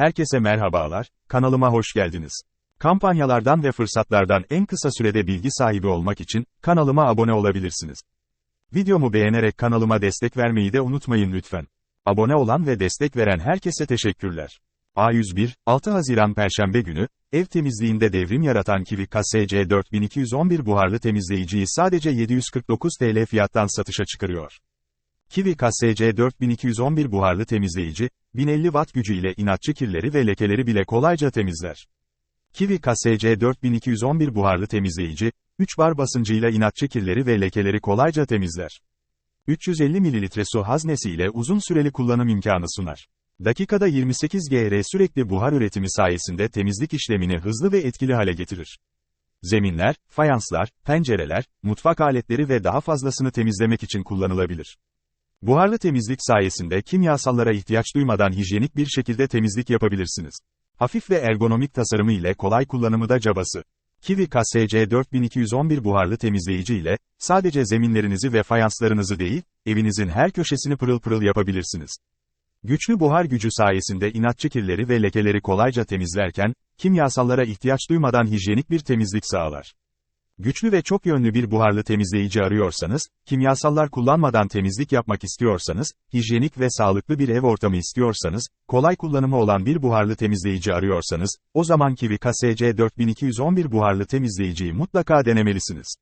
Herkese merhabalar, kanalıma hoş geldiniz. Kampanyalardan ve fırsatlardan en kısa sürede bilgi sahibi olmak için kanalıma abone olabilirsiniz. Videomu beğenerek kanalıma destek vermeyi de unutmayın lütfen. Abone olan ve destek veren herkese teşekkürler. A101, 6 Haziran Perşembe günü, ev temizliğinde devrim yaratan Kivi KSC 4211 buharlı temizleyiciyi sadece 749 TL fiyattan satışa çıkarıyor. Kivi KSC 4211 buharlı temizleyici, 1050 watt gücü ile inatçı kirleri ve lekeleri bile kolayca temizler. Kivi KSC 4211 buharlı temizleyici, 3 bar basıncıyla inatçı kirleri ve lekeleri kolayca temizler. 350 ml su haznesi ile uzun süreli kullanım imkanı sunar. Dakikada 28 GR sürekli buhar üretimi sayesinde temizlik işlemini hızlı ve etkili hale getirir. Zeminler, fayanslar, pencereler, mutfak aletleri ve daha fazlasını temizlemek için kullanılabilir. Buharlı temizlik sayesinde kimyasallara ihtiyaç duymadan hijyenik bir şekilde temizlik yapabilirsiniz. Hafif ve ergonomik tasarımı ile kolay kullanımı da cabası. Kiwi KSC 4211 buharlı temizleyici ile, sadece zeminlerinizi ve fayanslarınızı değil, evinizin her köşesini pırıl pırıl yapabilirsiniz. Güçlü buhar gücü sayesinde inatçı kirleri ve lekeleri kolayca temizlerken, kimyasallara ihtiyaç duymadan hijyenik bir temizlik sağlar. Güçlü ve çok yönlü bir buharlı temizleyici arıyorsanız, kimyasallar kullanmadan temizlik yapmak istiyorsanız, hijyenik ve sağlıklı bir ev ortamı istiyorsanız, kolay kullanımı olan bir buharlı temizleyici arıyorsanız, o zaman Kiwi KSC 4211 buharlı temizleyiciyi mutlaka denemelisiniz.